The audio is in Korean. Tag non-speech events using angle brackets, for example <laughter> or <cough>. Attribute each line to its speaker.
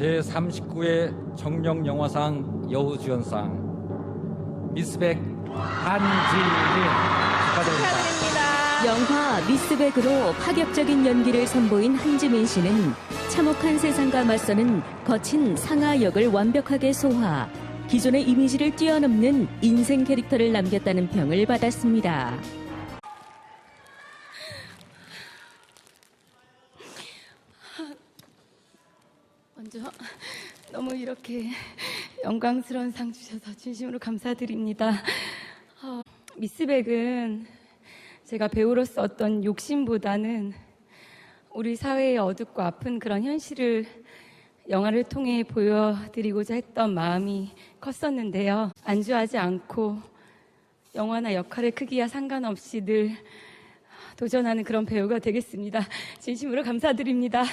Speaker 1: 제39회 청룡 영화상 여우주연상 미스백 한지민 축하드립니다.
Speaker 2: 영화 미스백으로 파격적인 연기를 선보인 한지민 씨는 참혹한 세상과 맞서는 거친 상하 역을 완벽하게 소화, 기존의 이미지를 뛰어넘는 인생 캐릭터를 남겼다는 평을 받았습니다.
Speaker 3: 먼저 <laughs> 너무 이렇게 영광스러운 상 주셔서 진심으로 감사드립니다. 어, 미스백은 제가 배우로서 어떤 욕심보다는 우리 사회의 어둡고 아픈 그런 현실을 영화를 통해 보여드리고자 했던 마음이 컸었는데요. 안주하지 않고 영화나 역할의 크기와 상관없이 늘 도전하는 그런 배우가 되겠습니다. 진심으로 감사드립니다.